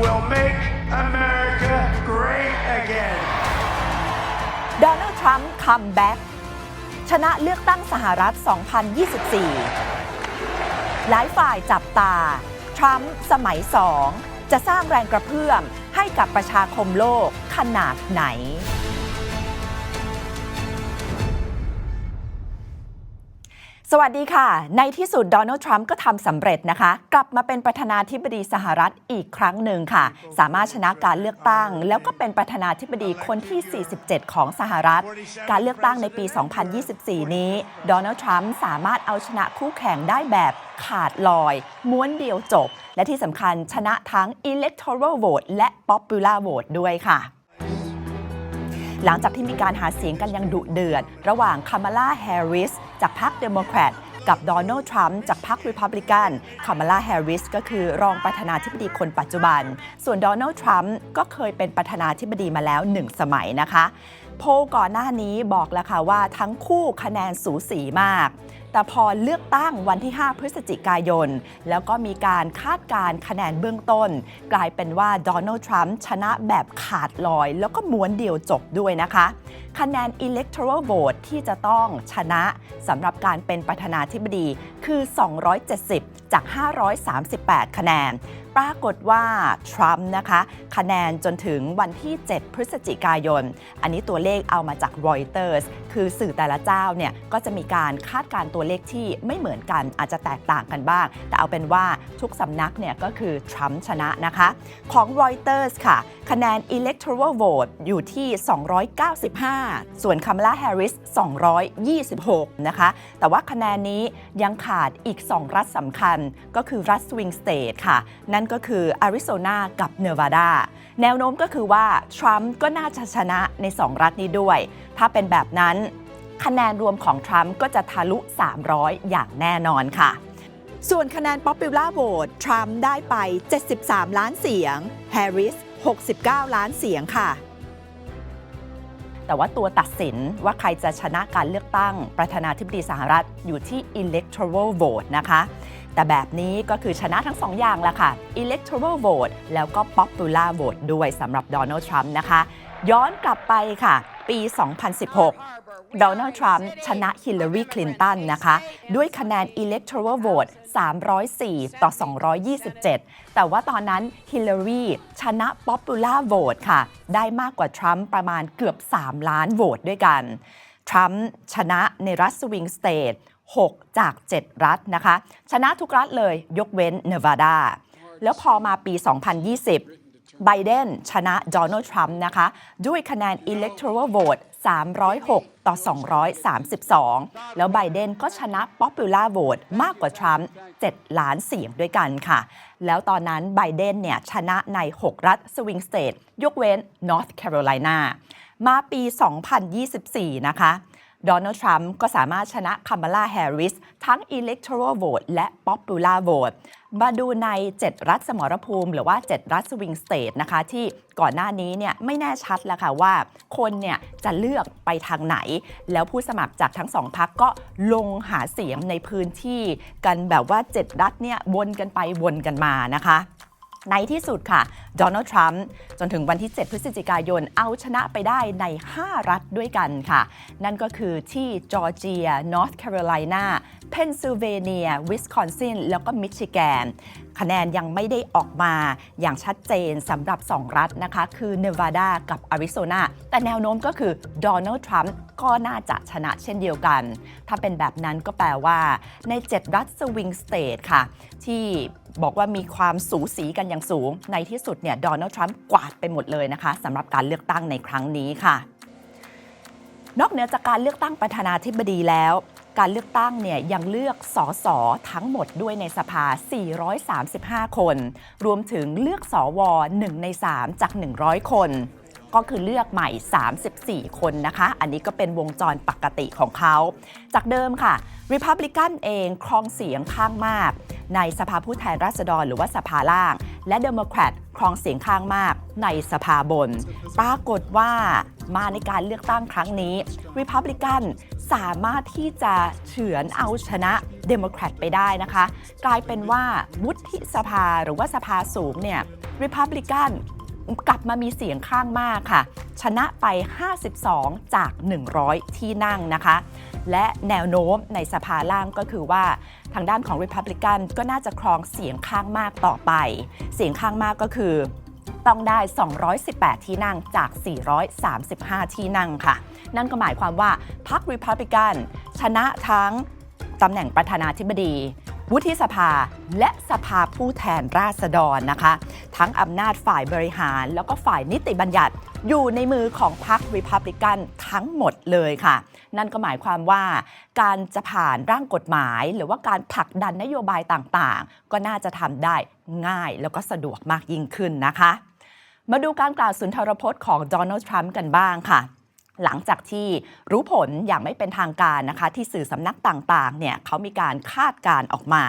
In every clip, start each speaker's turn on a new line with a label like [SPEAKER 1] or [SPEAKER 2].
[SPEAKER 1] will make America great again.
[SPEAKER 2] โดนัลด์ทรัมป์คัมแบ็กชนะเลือกตั้งสหรัฐ 2024 หลายฝ่ายจับตา ทรัมป์สมัยสองจะสร้างแรงกระเพื่อมให้กับประชาคมโลกขนาดไหน สวัสดีค่ะ ในที่สุดโดนัลด์ทรัมป์ก็ทำสำเร็จนะคะ กลับมาเป็นประธานาธิบดีสหรัฐอีกครั้งหนึ่งค่ะ สามารถชนะการเลือกตั้ง แล้วก็เป็นประธานาธิบดีคนที่ 47 ของสหรัฐ การเลือกตั้งในปี 2024 นี้โดนัลด์ทรัมป์สามารถเอาชนะคู่แข่งได้แบบขาดลอย ม้วนเดียวจบ และที่สำคัญชนะทั้ง electoral vote และ popular vote ด้วยค่ะ หลังจากที่มีการหาเสียงกันยังดุเดือด ระหว่างคามาลาแฮร์ริสจากพรรคเดโมแครตกับโดนัลด์ทรัมป์จากพรรคริพับลิกันคามาลาแฮร์ริสก็คือรองประธานาธิบดีคนปัจจุบัน ส่วนโดนัลด์ทรัมป์ก็เคยเป็นประธานาธิบดีมาแล้วหนึ่งสมัยนะคะ โพลก่อนหน้านี้บอกแล้วค่ะว่าทั้งคู่คะแนนสูสีมาก แต่พอเลือกตั้งวันที่ 5 พฤศจิกายน แล้วก็มีการคาดการคะแนนเบื้องต้น กลายเป็นว่าโดนัลด์ทรัมป์ชนะแบบขาดลอย แล้วก็ม้วนเดียวจบด้วยนะคะ คะแนน electoral vote ที่จะต้องชนะสำหรับการเป็นประธานาธิบดีคือ 270 จาก 538 คะแนน ปรากฏว่าทรัมป์นะคะ คะแนนจนถึงวันที่ 7 พฤศจิกายน อันนี้ตัวเลขเอามาจากรอยเตอร์สคือสื่อแต่ละเจ้าเนี่ยก็จะมีการคาดการตัวเลขที่ไม่เหมือนกันอาจจะแตกต่างกันบ้าง แต่เอาเป็นว่า ทุกสำนักเนี่ยก็คือทรัมป์ชนะนะคะ ของ Reuters ค่ะ คะแนน electoral vote อยู่ที่ 295 ส่วน Kamala Harris 226 นะคะ แต่ว่าคะแนนนี้ยังขาดอีก 2 รัฐสำคัญก็คือรัฐ Swing State ค่ะ นั่นก็คืออาริโซนากับเนวาดา แนวโน้มก็คือว่า ทรัมป์ก็น่าจะชนะใน 2 รัฐนี้ด้วย ถ้าเป็นแบบนั้นคะแนนรวมของทรัมป์ก็จะทะลุ 300 อย่างแน่นอนค่ะ ส่วนคะแนน Popular Vote ทรัมป์ได้ไป 73 ล้านเสียง แฮร์ริส 69 ล้านเสียงค่ะ แต่ว่าตัวตัดสินว่าใครจะชนะการเลือกตั้งประธานาธิบดีสหรัฐอยู่ที่ electoral vote นะคะ แต่แบบนี้ก็คือชนะทั้งสองอย่างแหละค่ะ electoral vote แล้วก็ popular vote ด้วยสำหรับโดนัลด์ทรัมป์นะคะ ย้อนกลับไปค่ะ ปี 2016 โดนัลด์ทรัมป์ชนะฮิลลารีคลินตันนะคะ ด้วยคะแนน electoral vote 304 ต่อ 227 แต่ว่าตอนนั้นฮิลลารีชนะ popular vote ค่ะ ได้มากกว่าทรัมป์ประมาณเกือบ 3 ล้านโหวตด้วยกัน ทรัมป์ชนะในรัฐสวิงสเตท 6 จาก 7 รัฐนะคะ ชนะทุกรัฐเลยยกเว้นเนวาดา แล้วพอมาปี 2020 ไบเดนชนะโดนัลด์ทรัมป์นะคะ ด้วยคะแนน electoral vote 306 ต่อ 232 แล้วไบเดนก็ชนะ popular vote มากกว่าทรัมป์7ล้านเสียงด้วยกันค่ะ แล้วตอนนั้นไบเดนเนี่ยชนะใน 6 รัฐสวิงสเตทยกเว้น North Carolina มาปี 2024 นะคะ โดนัลด์ทรัมป์ก็สามารถชนะคามาลาแฮร์ริส ทั้ง electoral vote และ popular vote มาดูใน 7 รัฐสมรภูมิ หรือว่า 7 รัฐสวิงสเตทนะคะ ที่ก่อนหน้านี้เนี่ยไม่แน่ชัดแล้วค่ะว่า คนเนี่ยจะเลือกไปทางไหน แล้วผู้สมัครจากทั้งสองพักก็ลงหาเสียงในพื้นที่ กันแบบว่า 7 รัฐเนี่ยวนกันไปวนกันมานะคะ ในที่สุดค่ะ โดนัลด์ทรัมป์จนถึงวันที่ 7 พฤศจิกายนเอาชนะไปได้ใน 5 รัฐด้วยกันค่ะ นั่นก็คือที่จอร์เจีย นอร์ทแคโรไลนาเพนซิลเวเนีย วิสคอนซิน แล้วก็มิชิแกน คะแนนยังไม่ได้ออกมาอย่างชัดเจนสำหรับ 2 รัฐนะคะ คือเนวาดากับอาริโซนา แต่แนวโน้มก็คือโดนัลด์ทรัมป์ก็น่าจะชนะเช่นเดียวกัน ถ้าเป็นแบบนั้นก็แปลว่าใน 7 รัฐสวิงสเตทค่ะ ที่ บอกว่ามีความสูสีกันอย่างสูง ในที่สุดเนี่ยโดนัลด์ทรัมป์กวาดไปหมดเลยนะคะสำหรับการเลือกตั้งในครั้งนี้ค่ะ นอกเหนือจากการเลือกตั้งประธานาธิบดีแล้วการเลือกตั้งเนี่ยยังเลือกสอสอทั้งหมดด้วยในสภา 435 คน รวมถึงเลือกสอว1ใน 3 จาก 100 คน ก็คือเลือกใหม่ 34 คนนะคะ อันนี้ก็เป็นวงจรปกติของเขา จากเดิมค่ะ Republican เองครองเสียงข้างมาก ในสภาผู้แทนราษฎรหรือว่าสภาล่าง และ Democrat ครองเสียงข้างมากในสภาบน ปรากฏว่ามาในการเลือกตั้งครั้งนี้ Republican สามารถที่จะเฉือนเอาชนะ Democrat ไปได้นะคะ กลายเป็นว่าวุฒิสภาหรือว่าสภาสูงเนี่ย Republican กลับมามีเสียงข้างมากค่ะ ชนะไป 52 จาก 100 ที่นั่งนะคะ และแนวโน้มในสภาล่างก็คือว่าทางด้านของ Republican ก็น่าจะครองเสียงข้างมากต่อไป เสียงข้างมากก็คือต้องได้ 218 ที่นั่งจาก 435 ที่นั่งค่ะ นั่นก็หมายความว่าพรรค Republican ชนะทั้งตำแหน่งประธานาธิบดี วุฒิสภาและสภาผู้แทนราษฎรนะคะ ทั้งอำนาจฝ่ายบริหาร แล้วก็ฝ่ายนิติบัญญัติ อยู่ในมือของพรรค Republican ทั้งหมดเลยค่ะ นั่นก็หมายความว่า การจะผ่านร่างกฎหมาย หรือว่าการผลักดันนโยบายต่างๆ ก็น่าจะทำได้ง่ายแล้วก็สะดวกมากยิ่งขึ้นนะคะ มาดูการกล่าวสุนทรพจน์ของโดนัลด์ทรัมป์กันบ้างค่ะ หลังจากที่รู้ผลอย่างไม่เป็นทางการนะคะ ที่สื่อสำนักต่างๆเนี่ยเขามีการคาดการ์ออกมา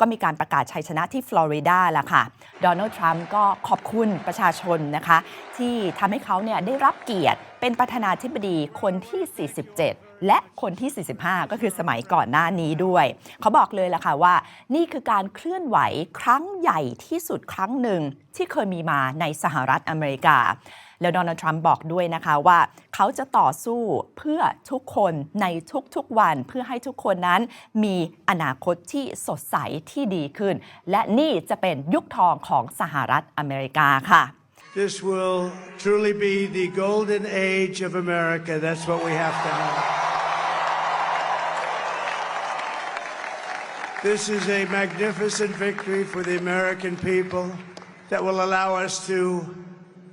[SPEAKER 2] ก็มีการประกาศชัยชนะที่ฟลอริดาแล้วค่ะโดนัลด์ทรัมป์ก็ขอบคุณประชาชนนะคะ ที่ทำให้เขาเนี่ยได้รับเกียรติเป็นประธานาธิบดีคนที่ 47และคนที่ 45 ก็คือสมัยก่อนหน้านี้ด้วย เขาบอกเลยล่ะค่ะว่า นี่คือการเคลื่อนไหวครั้งใหญ่ที่สุดครั้งหนึ่งที่เคยมีมาในสหรัฐอเมริกา แล้วโดนัลด์ทรัมป์บอกด้วยนะคะว่า เขาจะต่อสู้เพื่อทุกคนในทุกๆวันเพื่อให้ทุกคนนั้นมีอนาคตที่สดใสที่ดีขึ้น และนี่จะเป็นยุคทองของสหรัฐอเมริกาค่ะ
[SPEAKER 1] This will truly be the golden age of America. That's what we have to have. This is a magnificent victory for the American people that will allow us to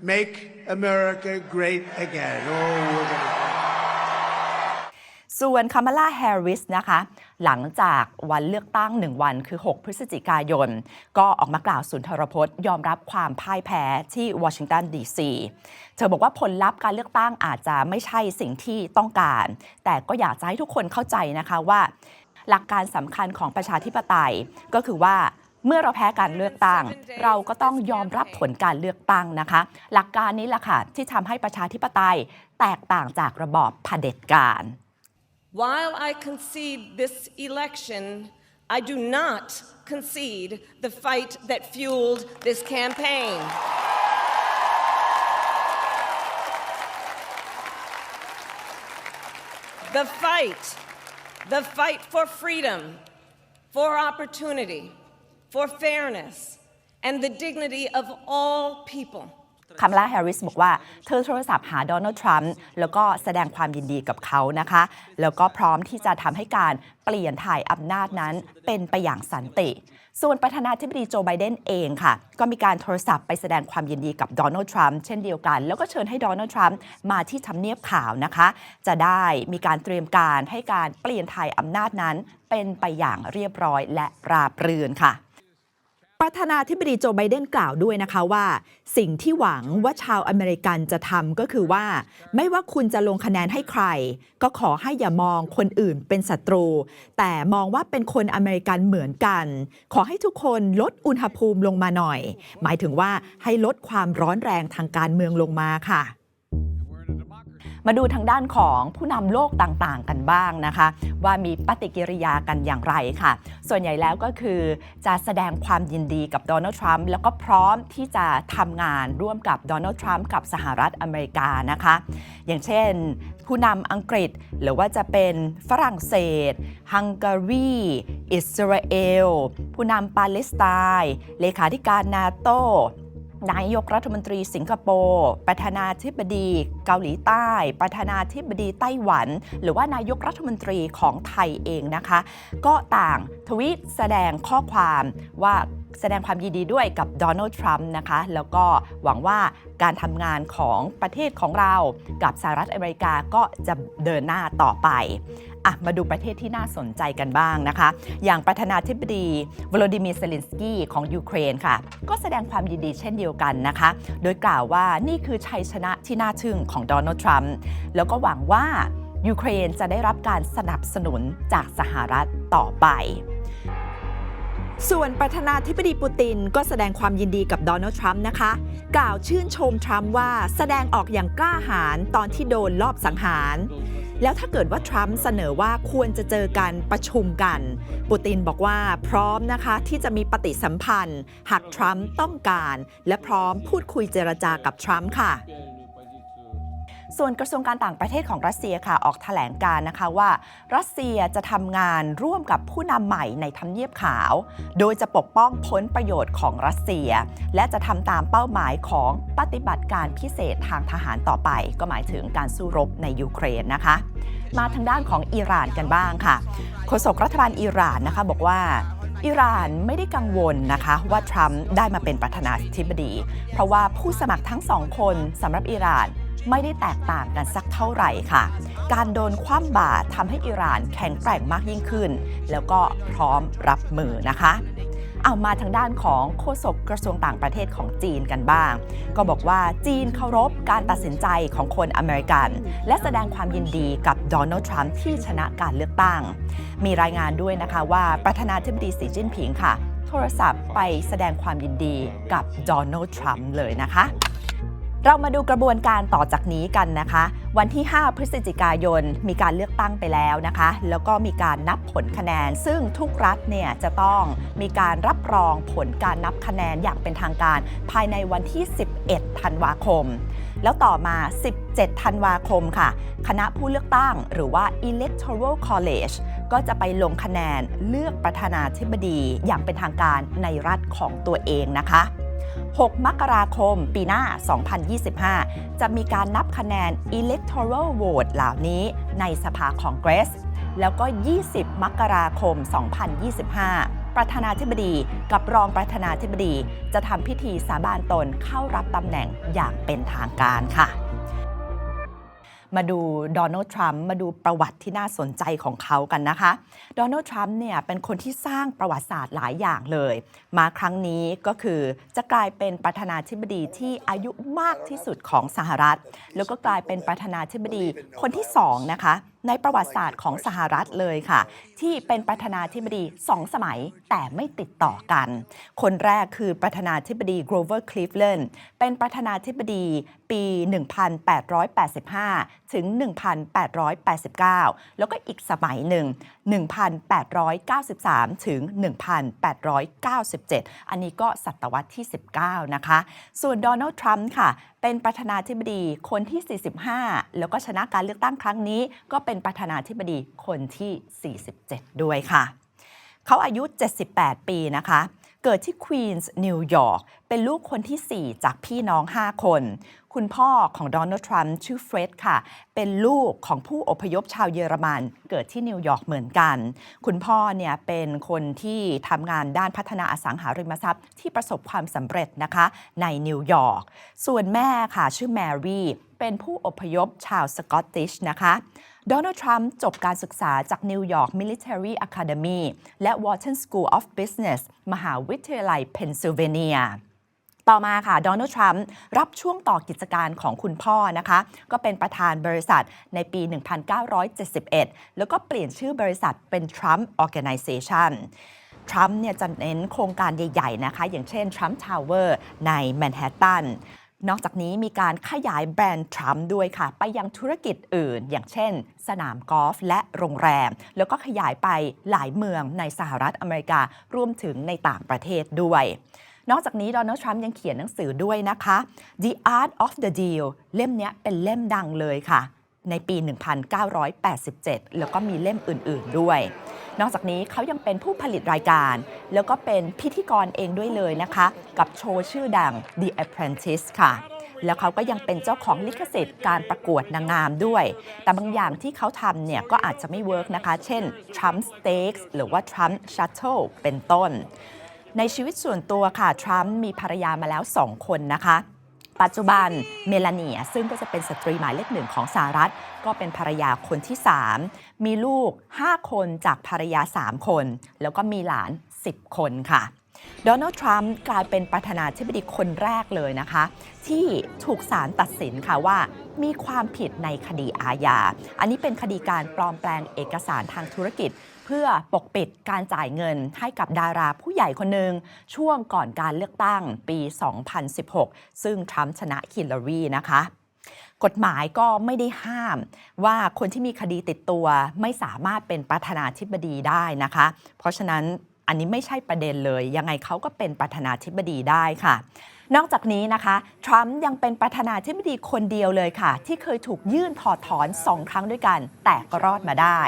[SPEAKER 1] make America great again. Oh, we're going to.
[SPEAKER 2] ส่วนคามาลาแฮร์ริสนะคะ หลังจากวันเลือกตั้ง 1 วันคือ 6 พฤศจิกายน ก็ออกมากล่าวสุนทรพจน์ ยอมรับความพ่ายแพ้ที่วอชิงตันดีซีเธอบอกว่าผลลัพธ์การเลือกตั้งอาจจะไม่ใช่สิ่งที่ต้องการ แต่ก็อยากจะให้ทุกคนเข้าใจนะคะว่า หลักการสำคัญของประชาธิปไตยก็คือว่า เมื่อเราแพ้การเลือกตั้ง เราก็ต้องยอมรับผลการเลือกตั้งนะคะ หลักการนี้แหละค่ะที่ทำให้ประชาธิปไตยแตกต่างจากระบอบเผด็จการ
[SPEAKER 3] While I concede this election, I do not concede the fight that fueled this campaign. The fight, the fight for freedom, for opportunity, for fairness, and the dignity of all people.
[SPEAKER 2] คามลาแฮร์ริสบอกว่าเธอโทรศัพท์หาโดนัลด์ทรัมป์แล้วก็แสดงความยินดีกับเขานะคะ แล้วก็พร้อมที่จะทำให้การเปลี่ยนถ่ายอำนาจนั้นเป็นไปอย่างสันติ ส่วนประธานาธิบดีโจไบเดนเองค่ะ ก็มีการโทรศัพท์ไปแสดงความยินดีกับโดนัลด์ทรัมป์เช่นเดียวกัน แล้วก็เชิญให้โดนัลด์ทรัมป์มาที่ทำเนียบขาวนะคะ จะได้มีการเตรียมการให้การเปลี่ยนถ่ายอำนาจนั้นเป็นไปอย่างเรียบร้อยและราบรื่นค่ะ ประธานาธิบดีโจไบเดนกล่าวด้วยนะคะว่า สิ่งที่หวังว่าชาวอเมริกันจะทำก็คือว่า ไม่ว่าคุณจะลงคะแนนให้ใคร ก็ขอให้อย่ามองคนอื่นเป็นศัตรู แต่มองว่าเป็นคนอเมริกันเหมือนกัน ขอให้ทุกคนลดอุณหภูมิลงมาหน่อย หมายถึงว่าให้ลดความร้อนแรงทางการเมืองลงมาค่ะ มาดูทางด้านของผู้นำโลกต่างๆ กันบ้างนะคะ ว่ามีปฏิกิริยากันอย่างไรค่ะ ส่วนใหญ่แล้วก็คือจะแสดงความยินดีกับโดนัลด์ทรัมป์แล้วก็พร้อมที่จะทำงานร่วมกับโดนัลด์ทรัมป์กับสหรัฐอเมริกานะคะ อย่างเช่น ผู้นำอังกฤษหรือว่าจะเป็นฝรั่งเศสฮังการีอิสราเอลผู้นำปาเลสไตน์เลขาธิการนาโต นายกรัฐมนตรีสิงคโปร์ ประธานาธิบดีเกาหลีใต้ ประธานาธิบดีไต้หวัน หรือว่านายกรัฐมนตรีของไทยเองนะคะ ก็ต่างทวีตแสดงข้อความว่าแสดงความยินดีด้วยกับโดนัลด์ทรัมป์นะคะ แล้วก็หวังว่าการทำงานของประเทศของเรากับสหรัฐอเมริกาก็จะเดินหน้าต่อไป อะมาดูประเทศที่น่าสนใจกันบ้างนะคะ อย่างประธานาธิบดีวโลดิมีร์เซเลนสกี้ของยูเครนค่ะ ก็แสดงความยินดีเช่นเดียวกันนะคะ โดยกล่าวว่านี่คือชัยชนะที่น่าทึ่งของโดนัลด์ทรัมป์แล้วก็หวังว่ายูเครนจะได้รับการสนับสนุนจากสหรัฐต่อไปส่วนประธานาธิบดีปูตินก็แสดงความยินดีกับโดนัลด์ทรัมป์นะคะ กล่าวชื่นชมทรัมป์ว่าแสดงออกอย่างกล้าหาญตอนที่โดนลอบสังหาร แล้วถ้าเกิดว่าทรัมป์เสนอว่าควรจะเจอกันประชุมกัน ปูตินบอกว่าพร้อมนะคะที่จะมีปฏิสัมพันธ์ หากทรัมป์ต้องการ และพร้อมพูดคุยเจรจากับทรัมป์ค่ะ ส่วนกระทรวงการต่างประเทศของรัสเซียค่ะออกแถลงการนะคะว่า รัสเซียจะทำงานร่วมกับผู้นำใหม่ในทำเนียบขาว โดยจะปกป้องผลประโยชน์ของรัสเซีย และจะทำตามเป้าหมายของปฏิบัติการพิเศษทางทหารต่อไป ก็หมายถึงการสู้รบในยูเครนนะคะ มาทางด้านของอิหร่านกันบ้างค่ะโฆษกรัฐบาลอิหร่านนะคะบอกว่าอิหร่านไม่ได้กังวลนะคะว่าทรัมป์ได้มาเป็นประธานาธิบดี เพราะว่าผู้สมัครทั้งสองคนสำหรับอิหร่าน ไม่ได้แตกต่างกันสักเท่าไหร่ค่ะ การโดนคว่ำบาตรทำให้อิหร่านแข็งแกร่งมากยิ่งขึ้น แล้วก็พร้อมรับมือนะคะเอามาทางด้านของโฆษกกระทรวงต่างประเทศของจีนกันบ้าง ก็บอกว่าจีนเคารพการตัดสินใจของคนอเมริกัน และแสดงความยินดีกับโดนัลด์ทรัมป์ที่ชนะการเลือกตั้ง มีรายงานด้วยนะคะว่าประธานาธิบดีสีจิ้นผิงค่ะ โทรศัพท์ไปแสดงความยินดีกับโดนัลด์ทรัมป์เลยนะคะ เรามาดูกระบวนการต่อจากนี้กันนะคะ วันที่ 5 พฤศจิกายน มีการเลือกตั้งไปแล้วนะคะ แล้วก็มีการนับผลคะแนน ซึ่งทุกรัฐเนี่ยจะต้องมีการรับรองผลการนับคะแนนอย่างเป็นทางการ ภายในวันที่ 11 ธันวาคม แล้วต่อมา 17 ธันวาคมค่ะ คณะผู้เลือกตั้งหรือว่า Electoral College ก็จะไปลงคะแนนเลือกประธานาธิบดีอย่างเป็นทางการในรัฐของตัวเองนะคะ 6 มกราคม ปีหน้า 2025 จะมีการนับคะแนน electoral vote เหล่านี้ในสภาคองเกรส แล้วก็ 20 มกราคม 2025ประธานาธิบดีกับรองประธานาธิบดีจะทำพิธีสาบานตนเข้ารับตำแหน่งอย่างเป็นทางการค่ะ มาดูโดนัลด์ทรัมป์มาดูประวัติที่น่าสนใจของเขากันนะคะโดนัลด์ทรัมป์เนี่ยเป็นคนที่สร้างประวัติศาสตร์หลายอย่างเลย มาครั้งนี้ก็คือจะกลายเป็นประธานาธิบดีที่อายุมากที่สุดของสหรัฐ แล้วก็กลายเป็นประธานาธิบดีคนที่สองนะคะ ในประวัติศาสตร์ของสหรัฐเลยค่ะ ที่เป็นประธานาธิบดีสองสมัยแต่ไม่ติดต่อกัน คนแรกคือประธานาธิบดี Grover Cleveland เป็นประธานาธิบดีปี 1885 ถึง 1889 แล้วก็อีกสมัยหนึ่ง 1893 ถึง 1897 อันนี้ก็ศตวรรษที่ 19 นะคะ ส่วนโดนัลด์ทรัมป์ค่ะ เป็นประธานาธิบดีคนที่ 45 แล้วก็ชนะการเลือกตั้งครั้งนี้ ก็เป็นประธานาธิบดีคนที่ 47 ด้วยค่ะ เขาอายุ 78 ปีนะคะ เกิดที่ควีนส์นิวยอร์กเป็นลูกคนที่ 4 จากพี่น้อง 5 คน คุณพ่อของโดนัลด์ทรัมป์ชื่อเฟร็ดค่ะ เป็นลูกของผู้อพยพชาวเยอรมัน เกิดที่นิวยอร์กเหมือนกัน คุณพ่อเนี่ยเป็นคนที่ทำงานด้านพัฒนาอสังหาริมทรัพย์ที่ประสบความสำเร็จนะคะในนิวยอร์ก ส่วนแม่ค่ะชื่อแมรี่ เป็นผู้อพยพชาวสกอตติชนะคะ โดนัลด์ทรัมป์จบการศึกษาจาก New York Military Academy และ Wharton School of Business มหาวิทยาลัยเพนซิลเวเนียต่อมาค่ะโดนัลด์ทรัมป์รับช่วงต่อกิจการของคุณพ่อนะคะ ก็เป็นประธานบริษัทในปี 1971 แล้วก็เปลี่ยนชื่อบริษัทเป็น Trump Organization ทรัมป์เนี่ยจะเน้นโครงการใหญ่ ๆ นะคะ อย่างเช่น Trump Tower ในแมนฮัตตัน นอกจากนี้มีการขยายแบรนด์ทรัมป์ด้วยค่ะ ไปยังธุรกิจอื่น อย่างเช่น สนามกอล์ฟและโรงแรม แล้วก็ขยายไปหลายเมืองในสหรัฐอเมริการวมถึงในต่างประเทศด้วย นอกจากนี้โดนัลด์ทรัมป์ยังเขียนหนังสือด้วยนะคะ The Art of the Deal เล่มนี้เป็นเล่มดังเลยค่ะ ในปี 1987 แล้วก็มีเล่มอื่น ๆด้วย นอกจากนี้เขายังเป็นผู้ผลิตรายการ แล้วก็เป็นพิธีกรเองด้วยเลยนะคะ กับโชว์ชื่อดัง The Apprentice ค่ะแล้วเขาก็ยังเป็นเจ้าของลิขสิทธิ์การประกวดนางงามด้วย แต่บางอย่างที่เขาทำเนี่ยก็อาจจะไม่เวิร์กนะคะ เช่น Trump Steaks หรือว่า Trump Shuttle เป็นต้น ในชีวิตส่วนตัวค่ะ ทรัมป์มีภรรยามาแล้ว 2 คนนะคะ ปัจจุบันเมลานีซึ่งก็จะเป็นสตรีหมายเลขหนึ่งของสหรัฐ ก็เป็นภรรยาคนที่ 3 มีลูก 5 คนจากภรรยา 3 คน แล้วก็มีหลาน 10 คนค่ะ โดนัลด์ทรัมป์กลายเป็นประธานาธิบดีคนแรกเลยนะคะ ที่ถูกศาลตัดสินค่ะว่ามีความผิดในคดีอาญา อันนี้เป็นคดีการปลอมแปลงเอกสารทางธุรกิจ เพื่อปกปิดการจ่ายเงินให้กับดาราผู้ใหญ่คนหนึ่งช่วงก่อนการเลือกตั้งปี 2016 ซึ่งทรัมป์ชนะฮิลลารีนะคะกฎหมายก็ไม่ได้ห้าม ว่าคนที่มีคดีติดตัวไม่สามารถเป็นประธานาธิบดีได้นะคะ เพราะฉะนั้น อันนี้ไม่ใช่ประเด็นเลย ยังไงเขาก็เป็นประธานาธิบดีได้ค่ะ นอกจากนี้นะคะ ทรัมป์ยังเป็นประธานาธิบดีคนเดียวเลยค่ะ ที่เคยถูกยื่นถอดถอนสองครั้งด้วยกัน แต่ก็รอดมาได้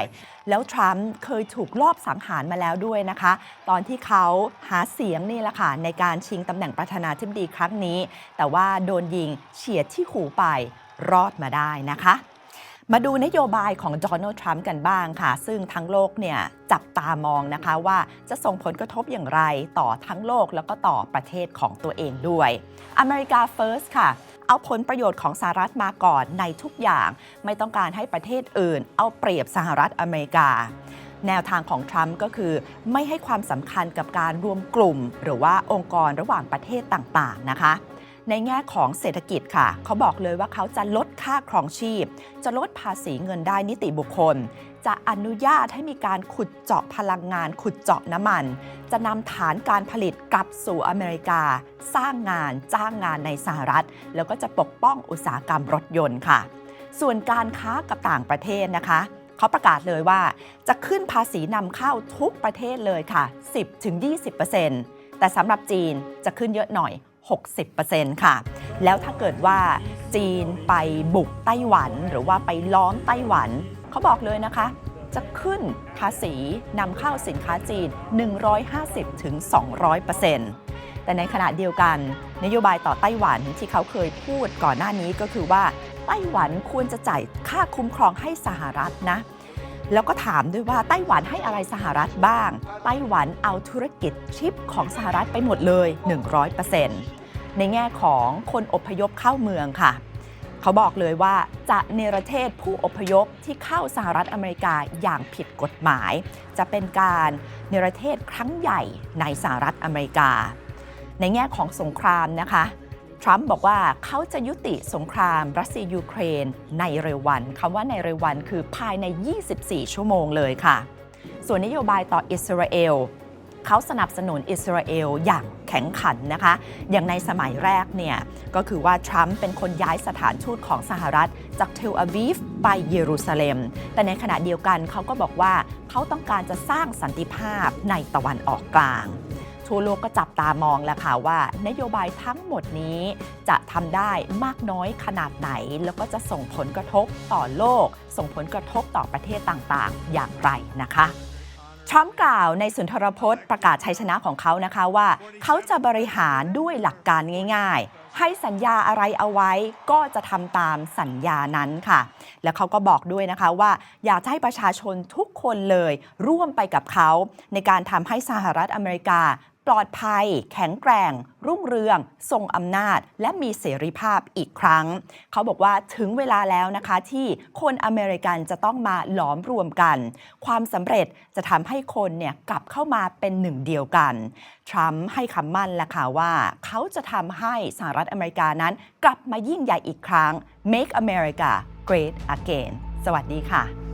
[SPEAKER 2] แล้วทรัมป์เคยถูกลอบสังหารมาแล้วด้วยนะคะ ตอนที่เขาหาเสียงนี่แหละค่ะในการชิงตำแหน่งประธานาธิบดีครั้งนี้ แต่ว่าโดนยิงเฉียดที่หูไปรอดมาได้นะคะ มาดูนโยบายของโดนัลด์ทรัมป์กันบ้างค่ะ ซึ่งทั้งโลกเนี่ยจับตามองนะคะว่าจะส่งผลกระทบอย่างไรต่อทั้งโลกแล้วก็ต่อประเทศของตัวเองด้วย อเมริกา First ค่ะ เอาผลประโยชน์ของสหรัฐมาก่อนในทุกอย่าง ไม่ต้องการให้ประเทศอื่น เอาเปรียบสหรัฐอเมริกา แนวทางของทรัมป์ก็คือไม่ให้ความสำคัญกับการรวมกลุ่ม หรือว่าองค์กรระหว่างประเทศต่างๆนะคะ ในแง่ของเศรษฐกิจค่ะ เขาบอกเลยว่าเขาจะลดค่าครองชีพ จะลดภาษีเงินได้นิติบุคคล จะอนุญาตให้มีการขุดเจาะพลังงาน ขุดเจาะน้ำมัน จะนำฐานการผลิตกลับสู่อเมริกา สร้างงานจ้างงานในสหรัฐ แล้วก็จะปกป้องอุตสาหกรรมรถยนต์ค่ะ ส่วนการค้ากับต่างประเทศนะคะเขาประกาศเลยว่าจะขึ้นภาษีนำเข้าทุกประเทศเลยค่ะ 10-20%แต่สำหรับจีนจะขึ้นเยอะหน่อย 60%ค่ะ แล้วถ้าเกิดว่าจีนไปบุกไต้หวัน หรือว่าไปล้อมไต้หวัน เขาบอกเลยนะคะ จะขึ้นภาษีนำเข้าสินค้าจีน 150-200%แต่ในขณะเดียวกัน นโยบายต่อไต้หวันที่เขาเคยพูดก่อนหน้านี้ก็คือว่าไต้หวันควรจะจ่ายค่าคุ้มครองให้สหรัฐนะ แล้วก็ถามด้วยว่าไต้หวันให้อะไรสหรัฐบ้าง ไต้หวันเอาธุรกิจชิปของสหรัฐไปหมดเลย 100%ในแง่ของคนอพยพเข้าเมืองค่ะ เขาบอกเลยว่าจะเนรเทศผู้อพยพที่เข้าสหรัฐอเมริกาอย่างผิดกฎหมาย จะเป็นการเนรเทศครั้งใหญ่ในสหรัฐอเมริกา ในแง่ของสงครามนะคะ ทรัมป์บอกว่าเขาจะยุติสงครามรัสเซียยูเครนในเร็ววันคำว่าในเร็ววันคือภายใน 24 ชั่วโมงเลยค่ะ ส่วนนโยบายต่ออิสราเอลเขาสนับสนุนอิสราเอลอย่างแข็งขันนะคะ อย่างในสมัยแรกเนี่ยก็คือว่าทรัมป์เป็นคนย้ายสถานทูตของสหรัฐ จากเทลอาวีฟไปเยรูซาเล็ม แต่ในขณะเดียวกันเขาก็บอกว่าเขาต้องการจะสร้างสันติภาพในตะวันออกกลาง ทั่วโลกก็จับตามองแล้วค่ะว่า นโยบายทั้งหมดนี้จะทำได้มากน้อยขนาดไหน แล้วก็จะส่งผลกระทบต่อโลก ส่งผลกระทบต่อประเทศต่างๆ อย่างไรนะคะทรัมป์กล่าวในสุนทรพจน์ประกาศชัยชนะของเขานะคะว่า เขาจะบริหารด้วยหลักการง่าย ๆ ให้สัญญาอะไรเอาไว้ก็จะทำตามสัญญานั้นค่ะ แล้วเขาก็บอกด้วยนะคะว่า อยากให้ประชาชนทุกคนเลย ร่วมไปกับเขา ในการทำให้สหรัฐอเมริกา ปลอดภัย แข็งแกร่ง รุ่งเรือง ทรงอำนาจ และมีเสรีภาพอีกครั้ง เขาบอกว่าถึงเวลาแล้วนะคะที่คนอเมริกันจะต้องมาหลอมรวมกัน ความสำเร็จจะทำให้คนเนี่ยกลับเข้ามาเป็นหนึ่งเดียวกัน ทรัมป์ให้คำมั่นแหละค่ะว่า เขาจะทำให้สหรัฐอเมริกานั้น กลับมายิ่งใหญ่อีกครั้ง Make America Great Again สวัสดีค่ะ